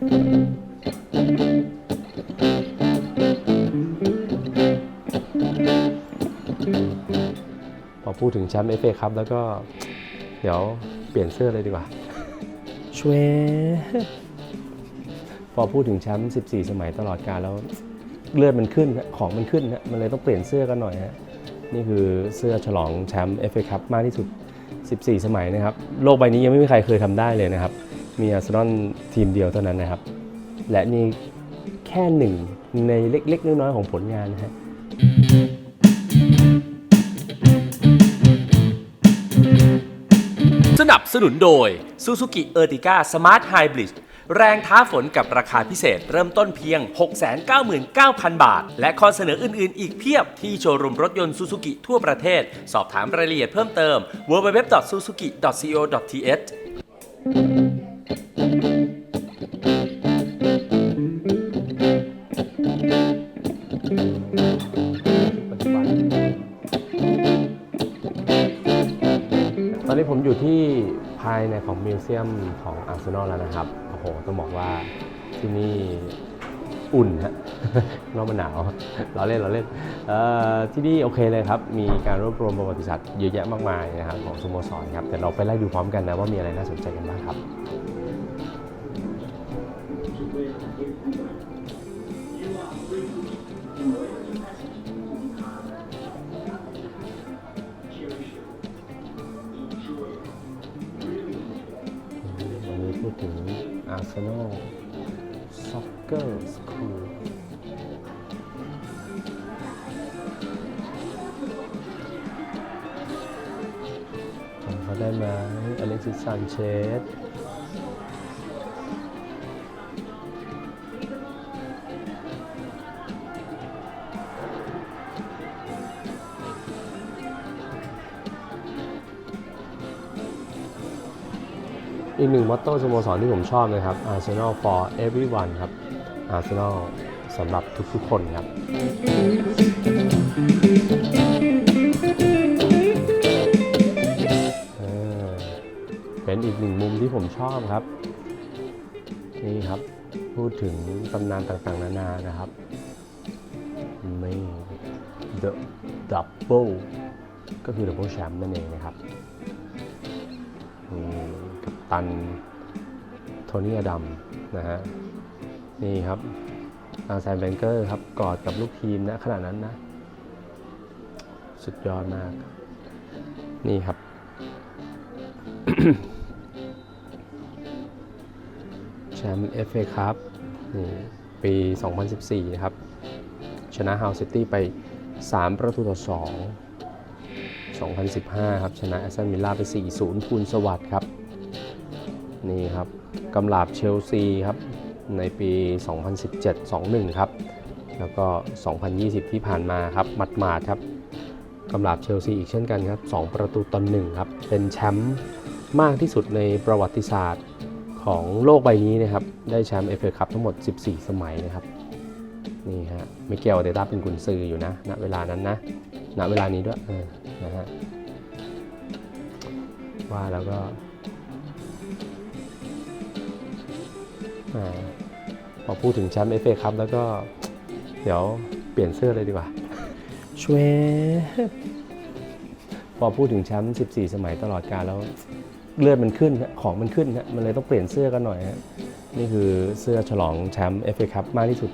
พอพูดถึงแชมป์เอฟเอครับแล้วก็ เดี๋ยวเปลี่ยนเสื้อเลยดีกว่าช่วยพอพูดถึงแชมป์ 14 สมัยตลอดกาลแล้วเลือดมันขึ้นฮะของมันขึ้นฮะมันเลยต้องเปลี่ยนเสื้อกันหน่อยฮะนี่คือเสื้อฉลองแชมป์เอฟเอคัพมากที่สุด 14 สมัยนะครับ โลกใบนี้ยังไม่มีใครเคยทำได้เลยนะครับ มีอาร์เซนอลทีมเดียวเท่านั้นนะครับ และนี่แค่หนึ่งในเล็กๆ น้อยๆของผลงานนะฮะสนับสนุนโดย Suzuki Ertiga Smart Hybrid แรงท้าฝนกับราคาพิเศษเริ่มต้นเพียง 699,000 บาท และข้อเสนออื่น ๆ อีกเพียบที่โชว์รูมรถยนต์ Suzuki ทั่วประเทศ สอบถามรายละเอียดเพิ่มเติม www.suzuki.co.th ปัจจุบันตอนนี้ผมอยู่ที่ภายในของมิวเซียมของอาร์เซนอลแล้วนะครับ โอ้โห ต้องบอกว่าที่นี่อุ่นฮะนอกมันหนาว เราเล่นเราเล่นที่นี่โอเคเลยครับ มีการรวบรวมประวัติศาสตร์เยอะแยะมากมายนะครับของสโมสรครับ แต่เราไปไล่ดูพร้อมกันนะว่ามีอะไรน่าสนใจกันบ้างครับ Soccer School จำเขาได้ไหมอเล็กซิสซานเชส อีกหนึ่งมอตโต้สโมสรที่ผมชอบนะครับ Arsenal for everyone ครับ Arsenal สำหรับทุกๆคนครับเป็นอีกหนึ่งมุมที่ผมชอบครับ นี่ครับ พูดถึงตำนานต่างๆ นานานะครับนี่ The Double ก็คือ Double Champ นั่นเองนะครับนี่ ตัน โทนี่อดัมนะฮะ นี่ครับอาร์แซนเบงเกอร์ครับกอดกับลูกทีมนะขณะนั้นนะ สุดยอดมาก นี่ครับ แชมป์ FA ครับนี่ปี 2014 นะครับ ชนะฮาวซิตี้ไป 3 ประตูต่อ 2 2015 ครับ ชนะแอสตันวิลล่าไป 4-0ทูนสวัสดิ์ครับ นี่ครับกำลาบเชลซีครับในปี 2017-21 ครับ แล้วก็ 2020 ที่ผ่านมาครับหมัดหมาดครับกำลาบเชลซีอีกเช่นกันครับ 2 ประตูต่อหนึ่งครับ เป็นแชมป์มากที่สุดในประวัติศาสตร์ของโลกใบนี้นะครับ ได้แชมป์เอฟเอคัพทั้งหมด 14 สมัยนะครับ นี่ฮะมิเกลเดต้าเป็นกุนซืออยู่นะ ณ เวลานั้นนะ ณ เวลานี้ด้วยนะฮะ ว่าแล้วก็ พอพูดถึงแชมป์เอฟเอคัพแล้วก็เดี๋ยวเปลี่ยนเสื้อเลยดีกว่าช่วยพอพูดถึงแชมป์14 สมัยตลอดกาลแล้วเลือดมันขึ้นฮะของมันขึ้นฮะมันเลยต้องเปลี่ยนเสื้อกันหน่อยฮะนี่คือเสื้อฉลองแชมป์เอฟเอคัพมากที่สุด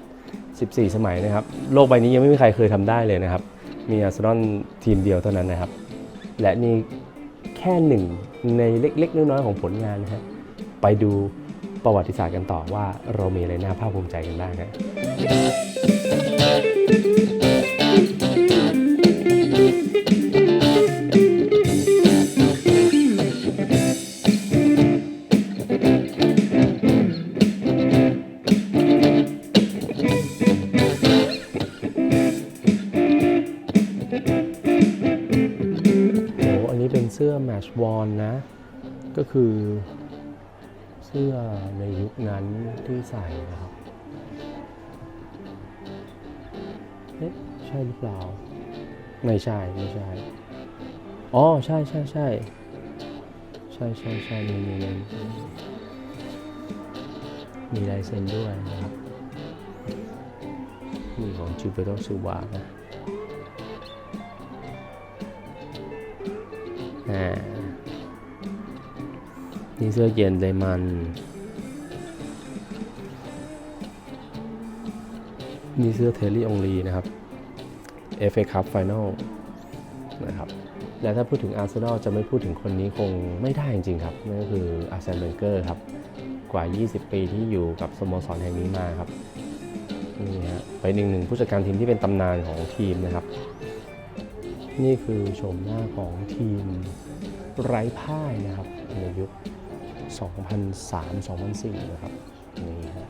14 สมัยนะครับ โลกใบนี้ยังไม่มีใครเคยทำได้เลยนะครับ มีอาร์เซนอลทีมเดียวเท่านั้นนะครับ และนี่แค่หนึ่งในเล็กๆ น้อยๆ ของผลงานนะฮะไปดู ประวัติศาสตร์กันต่อว่าเรามีอะไรน่าภาคภูมิใจกันบ้างฮะโอ้อันนี้เป็นเสื้อแมชวอนนะ ก็คือ เสื้อในยุคนั้นที่ใส่นะครับเอ๊ะใช่หรือเปล่า ไม่ใช่ ไม่ใช่ อ๋อ ใช่ใช่ใช่ใช่ใช่ใช่นี่นี่นี่มีลายเซ็นด้วยนะครับนี่ของจิวเปโตซิวานะอ่า นี่เสื้อเย็นเลมันนี่เสื้อเทลลี่องลีนะครับ FA Cup Final นะครับและถ้าพูดถึงอาร์เซนอลจะไม่พูดถึงคนนี้คงไม่ได้จริงๆครับนั่นก็คืออาร์เซนเบงเกอร์ครับ กว่า 20 ปีที่อยู่กับสโมสรแห่งนี้มาครับนี่ฮะไปหนึ่งหนึ่งผู้จัดการทีมที่เป็นตำนานของทีมนะครับ นี่คือโฉมหน้าของทีมไร้พ่ายนะครับในยุค 2003-2004 นะครับ นี่ฮะ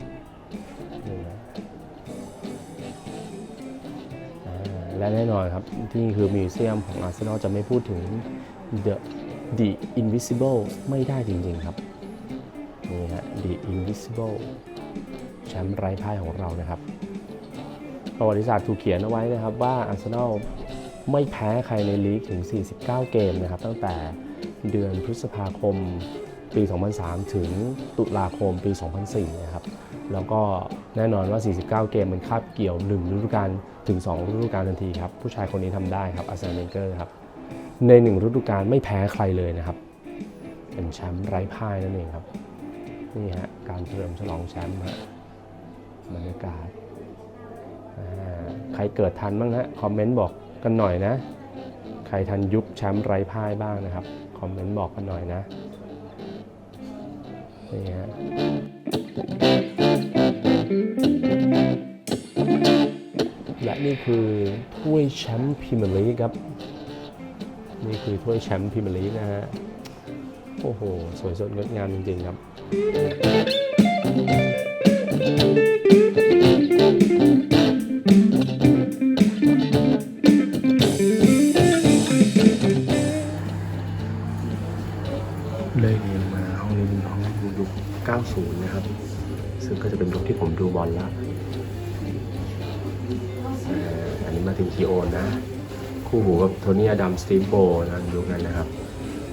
นี่นะและแน่นอนครับ ที่นี่คือมิวเซียมของอาร์เซนอลจะไม่พูดถึง The The Invisible ไม่ได้จริง ๆ ครับ นี่ฮะ The Invisible แชมป์ไร้พ่ายของเรานะครับ ประวัติศาสตร์ถูกเขียนเอาไว้นะครับว่าอาร์เซนอลไม่แพ้ใครในลีกถึง 49 เกมนะครับ ตั้งแต่เดือนพฤษภาคม ปี 2003 ถึงตุลาคมปี 2004 นะครับ แล้วก็แน่นอนว่า 49 เกมมันคาบเกี่ยว 1 ฤดูกาลถึง 2 ฤดูกาลทันทีครับ ผู้ชายคนนี้ทำได้ครับอาร์เซนเบเกอร์ครับ ใน 1 ฤดูกาลไม่แพ้ใครเลยนะครับ เป็นแชมป์ไร้พ่ายนั่นเองครับ นี่ฮะ การเฉลิมฉลองแชมป์ฮะบรรยากาศใครเกิดทันบ้างฮะ คอมเมนต์บอกกันหน่อยนะ ใครทันยุคแชมป์ไร้พ่ายบ้างนะครับ คอมเมนต์บอกกันหน่อยนะ นี่ฮะและนี่คือถ้วยแชมป์พรีเมียร์ลีกครับ นี่คือถ้วยแชมป์พรีเมียร์ลีกนะฮะ โอ้โห สวยสดงดงามจริง ๆ ครับ อันนี้มาถึงคีโอนนะ คู่หูกับโทนี่อดัมสตีฟโบนะยุคนั้นนะครับ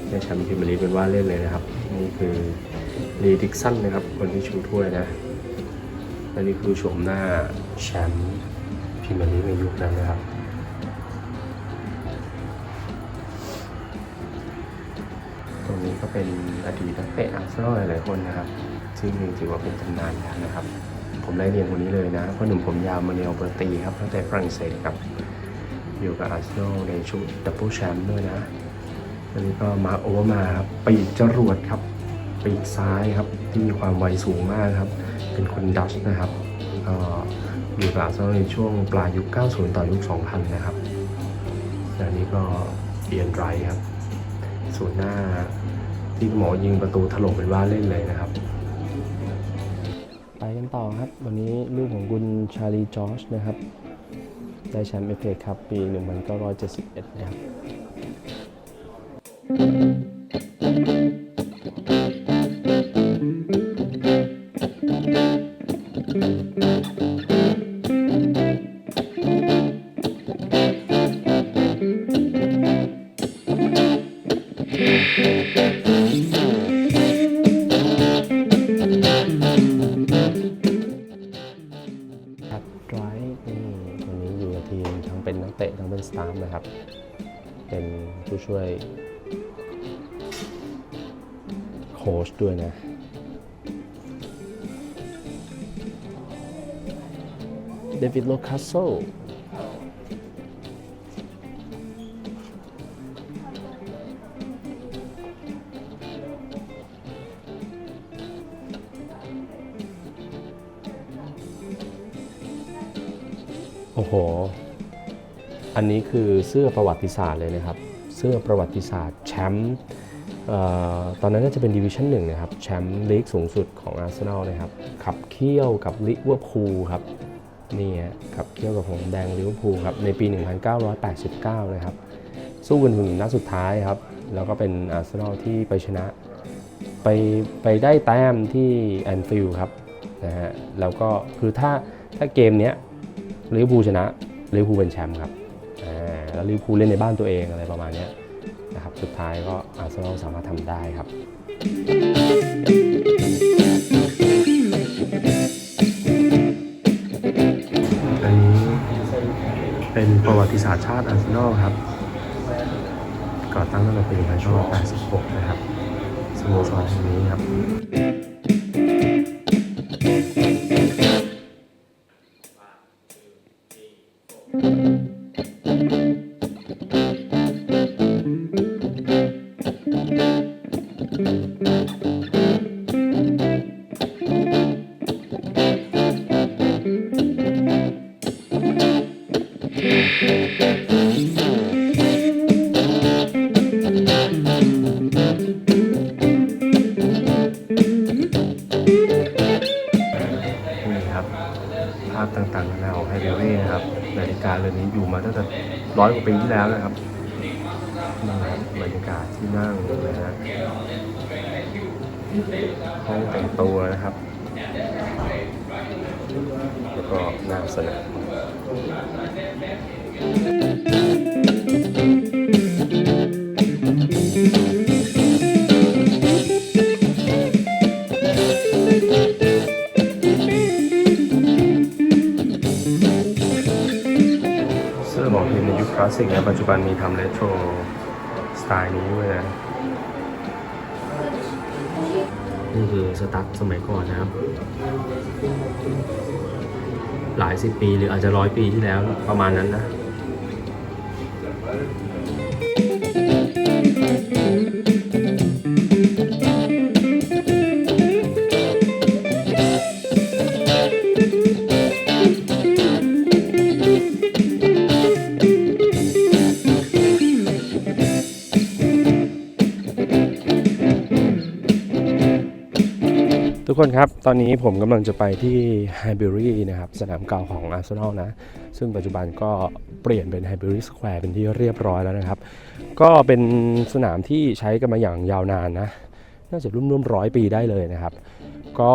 ได้แชมป์พรีเมียร์ลีกเป็นว่าเล่นเลยนะครับ นี่คือลีดิกสันนะครับ คนที่ชูถ้วยนะและนี่คือโฉมหน้าแชมป์พรีเมียร์ลีกในยุคนั้นนะครับตรงนี้ก็เป็นอดีตนักเตะอาร์เซนอลหลายๆคนนะครับ ซึ่งถือว่าเป็นตำนานแล้วนะครับ ผมได้เรียนคนนี้เลยนะเพ่อหนุ่มผมยาวมาเนลเบอร์ตีครับตั้งแต่ฝรั่งเศสครับ อยู่กับอาร์เซนอลในชุดดับเบิลแชมป์ด้วยนะอันนี้ก็มาโอเวอร์มาครับปีกจรวดครับปีกซ้ายครับที่มีความไวสูงมากครับ เป็นคนดัชนะครับก็อยู่กับอาร์เซนอลในช่วงปลายยุค 90 ต่อยุค 2000 นะครับและนี่ก็เอียนไรครับส่วนหน้าที่หมอยิงประตูถล่มเป็นว่าเล่นเลยนะครับ ไปกันต่อครับ วันนี้ลูกของคุณชาลีจอร์จนะครับ ได้แชมป์เอฟเอคัพปี 1971 นะครับครับไรท์นี่วันนี้ ทีมทั้งเป็นนักเตะทั้งเป็นสตาฟนะครับ เป็นผู้ช่วยโค้ชด้วยนะเดวิดโลคาโซ สื้อประวัติศาสตร์เลยนะครับ เสื้อประวัติศาสตร์แชมป์ตอนนั้นน่าจะเป็นดิวิชั่นหนึ่งนะครับแชมป์ลีกสูงสุดของอาร์เซนอลนะครับขับเคี่ยวกับลิเวอร์พูลครับนี่ฮะขับเคี่ยวกับหงแดงลิเวอร์พูลครับในปี 1989 นะครับ สู้กันถึงนัดสุดท้ายครับ แล้วก็เป็นอาร์เซนอลที่ไปชนะ ไปไปได้แต้มที่แอนฟิลด์ครับนะฮะแล้วก็คือถ้าถ้าเกมเนี้ยลิเวอร์พูลชนะลิเวอร์พูลเป็นแชมป์ครับ แล้วลิเวอร์พูลเล่นในบ้านตัวเองอะไรประมาณนี้นะครับสุดท้ายก็อาร์เซนอลสามารถทำได้ครับอันนี้เป็นประวัติศาสตร์ชาติอาร์เซนอลครับก่อตั้งตั้งแต่ปี1980 ร้อยกว่าปีที่แล้วนะครับนี่ครับบรรยากาศที่นั่งนะฮะห้องแต่งตัวนะครับ แล้วก็หน้าสนาม สิกนะปัจจุบันมีทำเรโทรสไตล์นี้ด้วยนะนี่คือสตั๊ดสมัยก่อนนะครับ หลายสิบปีหรืออาจจะร้อยปีที่แล้วประมาณนั้นนะ ทุกคนครับ ตอนนี้ผมกำลังจะไปที่ไฮเบอรี่นะครับ สนามเก่าของอาร์เซนอลนะ ซึ่งปัจจุบันก็เปลี่ยนเป็นไฮเบอรี่สแควร์เป็นที่เรียบร้อยแล้วนะครับ ก็เป็นสนามที่ใช้กันมาอย่างยาวนานนะ น่าจะร่วมๆร้อยปีได้เลยนะครับ ก็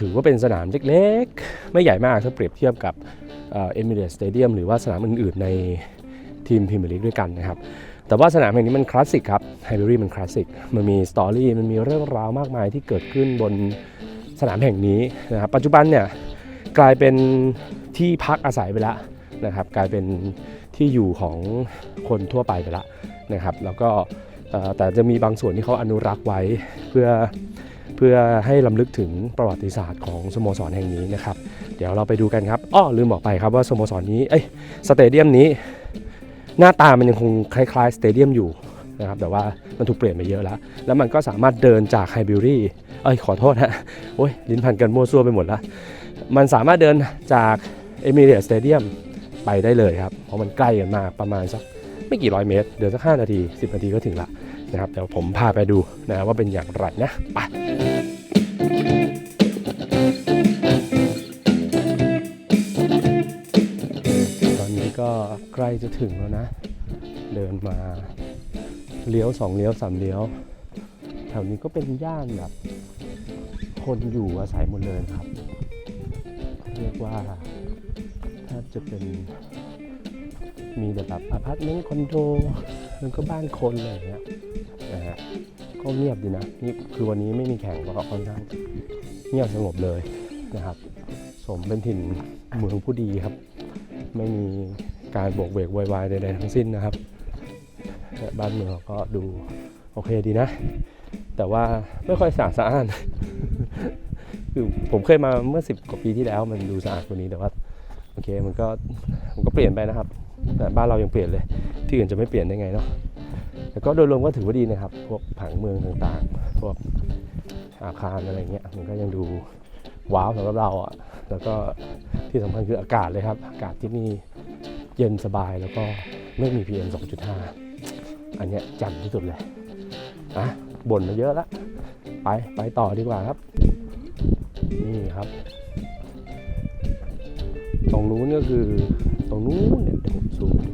ถือว่าเป็นสนามเล็กๆ ไม่ใหญ่มากถ้าเปรียบเทียบกับเอมิเรตสเตเดียมหรือว่าสนามอื่นๆ ในทีมพรีเมียร์ลีกด้วยกันนะครับ แต่ว่าสนามแห่งนี้มันคลาสสิกครับไฮเบอรี่มันคลาสสิกมันมีสตอรี่มันมีเรื่องราวมากมายที่เกิดขึ้นบนสนามแห่งนี้นะครับปัจจุบันเนี่ยกลายเป็นที่พักอาศัยไปแล้วนะครับกลายเป็นที่อยู่ของคนทั่วไปไปแล้วนะครับแล้วก็แต่จะมีบางส่วนที่เขาอนุรักษ์ไว้เพื่อเพื่อให้ลำลึกถึงประวัติศาสตร์ของสโมสรแห่งนี้นะครับ เดี๋ยวเราไปดูกันครับอ้อลืมบอกไปครับว่าสโมสรนี้เอ้ยสเตเดียมนี้ หน้าตามันยังคงคล้ายๆสเตเดียมอยู่นะครับแต่ว่ามันถูกเปลี่ยนไปเยอะแล้ว แล้วมันก็สามารถเดินจากไฮบิวรี่เอ้ยขอโทษฮะโอ้ยลิ้นพันกันมั่วซั่วไปหมดแล้วมันสามารถเดินจากเอมิเรตสเตเดียมไปได้เลยครับ เพราะมันใกล้กันมากประมาณสักไม่กี่ร้อยเมตร เดินสัก 5 นาที 10 นาทีก็ถึงละนะครับเดี๋ยวผมพาไปดูนะว่าเป็นอย่างไรนะไป ก็ใกล้จะถึงแล้วนะ เดินมาเลี้ยวสองเลี้ยวสามเลี้ยว แถวนี้ก็เป็นย่านแบบ คนอยู่อาศัยหมดเลยครับ เรียกว่าแทบจะเป็นมีแต่แบบอพาร์ตเมนต์คอนโดแล้วก็บ้านคนอะไรอย่างเงี้ยนะฮะก็เงียบดีนะนี่คือวันนี้ไม่มีแข่งก็ค่อนข้างเงียบสงบเลยนะครับ สมเป็นถิ่นเมืองผู้ดีครับ ไม่มี การโบกเวกวายใดๆทั้งสิ้นนะครับ บ้านเมืองก็ดูโอเคดีนะ แต่ว่าไม่ค่อยสะอาดสะอ้านคือผมเคยมาเมื่อ10กว่าปีที่แล้วมันดูสะอาดกว่านี้แต่ว่าโอเคมันก็มันก็เปลี่ยนไปนะครับ แต่บ้านเรายังเปลี่ยนเลย ที่อื่นจะไม่เปลี่ยนได้ไงเนาะแต่ก็โดยรวมก็ถือว่าดีนะครับ พวกผังเมืองต่างๆ พวกอาคารอะไรเงี้ยมันก็ยังดูว้าวสำหรับเราอะ่ะแล้วก็ที่สำคัญคืออากาศเลยครับ อากาศที่นี่ เย็นสบายแล้วก็ไม่มี PM 2.5 อันเนี้ยแจ่มที่สุดเลยอะบ่นมาเยอะละไปไปต่อดีกว่าครับ นี่ครับ ตรงนู้นก็คือตรงนู้นเนี่ยเดี๋ยวผมซูมดู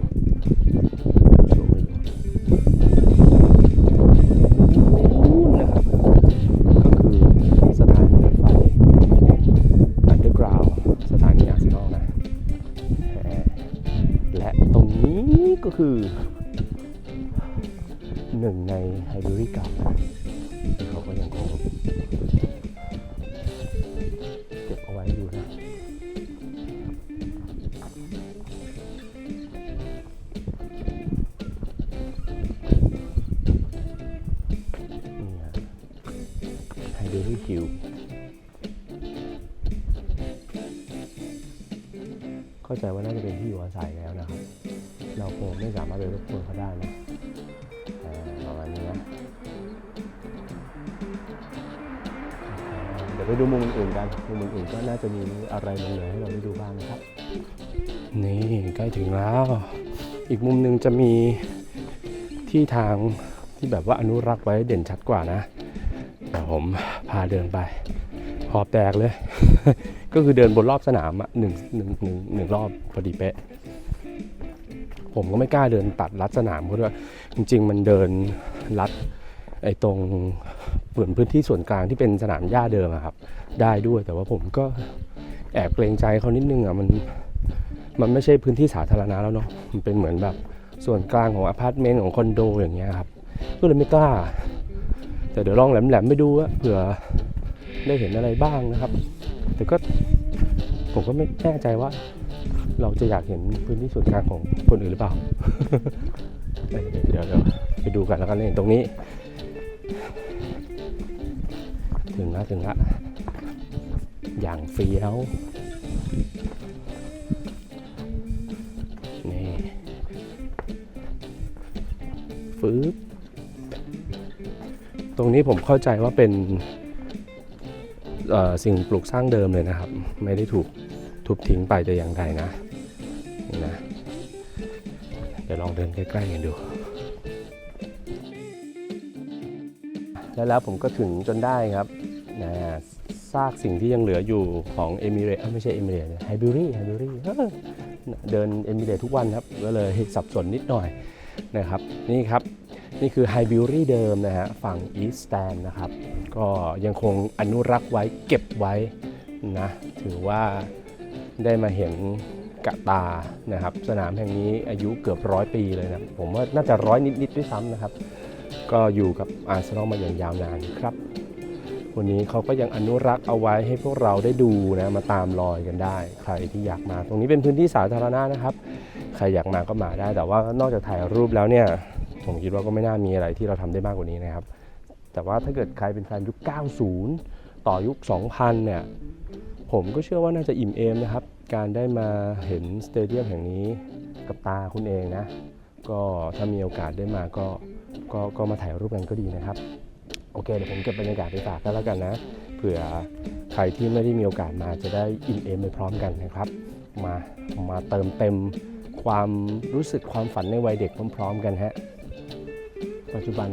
เข้าใจว่าน่าจะเป็นที่อยู่อาศัยแล้วนะครับ เราคงไม่สามารถไปรบกวนเขาได้นะประมาณนี้นะเดี๋ยวไปดูมุมอื่นกัน มุมอื่นก็น่าจะมีอะไรเหลือให้เราได้ดูบ้างนะครับ นี่ใกล้ถึงแล้ว อีกมุมหนึ่งจะมีที่ทางที่แบบว่าอนุรักษ์ไว้เด่นชัดกว่านะ แต่ผม พาเดินไปหอบแตกเลย ก็คือเดินบนรอบสนามอะหนึ่งหนึ่งหนึ่งหนึ่งรอบพอดีเป๊ะ ผมก็ไม่กล้าเดินตัดลัดสนามเขาด้วยจริง ๆ มันเดินลัดไอ้ตรงเปนพื้นที่ส่วนกลางที่เป็นสนามหญ้าเดิมครับ ได้ด้วยแต่ว่าผมก็แอบเกรงใจเขานิดนึงอะมันมันไม่ใช่พื้นที่สาธารณะแล้วเนาะมันเป็นเหมือนแบบส่วนกลางของอพาร์ตเมนต์ของคอนโดอย่างเงี้ยครับ ก็เลยไม่กล้า แต่เดี๋ยวลองแหลมๆไปดูอะเผื่อได้เห็นอะไรบ้างนะครับ แต่ก็ผมก็ไม่แน่ใจว่า เราจะอยากเห็นพื้นที่ส่วนกลางของคนอื่นหรือเปล่า เดี๋ยวเดี๋ยวไปดูกันแล้วกันนี่ตรงนี้ ถึงล้วถึงล้วอย่างเฟี้ยวนี่ฟืบ ตรงนี้ผมเข้าใจว่าเป็นสิ่งปลูกสร้างเดิมเลยนะครับ ไม่ได้ถูกทุบทิ้งไปแต่อย่างใดนะนี่นะ เดี๋ยวลองเดินใกล้ๆกันดู แล้วแล้วผมก็ถึงจนได้ครับนะซากสิ่งที่ยังเหลืออยู่ของเอมิเรตไม่ใช่เอมิเรตไฮบิรี่ไฮบิรี่เดินเอมิเรตทุกวันครับ ก็เลยสับสนนิดหน่อยนะครับ นี่ครับ นี่คือไฮบิวรี่เดิมนะฮะฝั่งอีสแตนนะครับ ก็ยังคงอนุรักษ์ไว้เก็บไว้นะถือว่าได้มาเห็นกะตานะครับ สนามแห่งนี้อายุเกือบร้อยปีเลยนะผมว่าน่าจะร้อยนิดๆด้วยซ้ำนะครับ ก็อยู่กับอาร์เซนอลมาอย่างยาวนานครับ วันนี้เขาก็ยังอนุรักษ์เอาไว้ให้พวกเราได้ดูนะมาตามรอยกันได้ ใครที่อยากมา ตรงนี้เป็นพื้นที่สาธารณะนะครับ ใครอยากมาก็มาได้ แต่ว่านอกจากถ่ายรูปแล้วเนี่ย ผมคิดว่าก็ไม่น่ามีอะไรที่เราทำได้มากกว่านี้นะครับ แต่ว่าถ้าเกิดใครเป็นแฟนยุค 90 ต่อยุค 2000 เนี่ย ผมก็เชื่อว่าน่าจะอิ่มเอมนะครับ การได้มาเห็นสเตเดียมแห่งนี้กับตาคุณเองนะ ก็ถ้ามีโอกาสได้มาก็ก็ก็มาถ่ายรูปกันก็ดีนะครับ โอเคเดี๋ยวผมเก็บบรรยากาศไปฝากกันแล้วกันนะ เผื่อใครที่ไม่ได้มีโอกาสมาจะได้อิ่มเอมไปพร้อมกันนะครับ มามาเติมเต็มความรู้สึกความฝันในวัยเด็กพร้อมๆกันฮะ ปัจจุบัน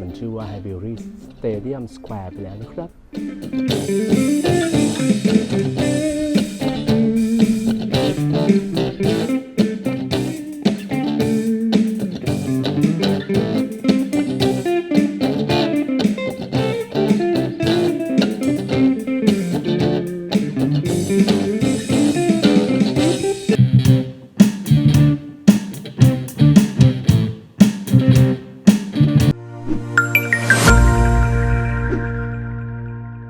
มันชื่อว่า Highbury Stadium Square ไปแล้วนะครับ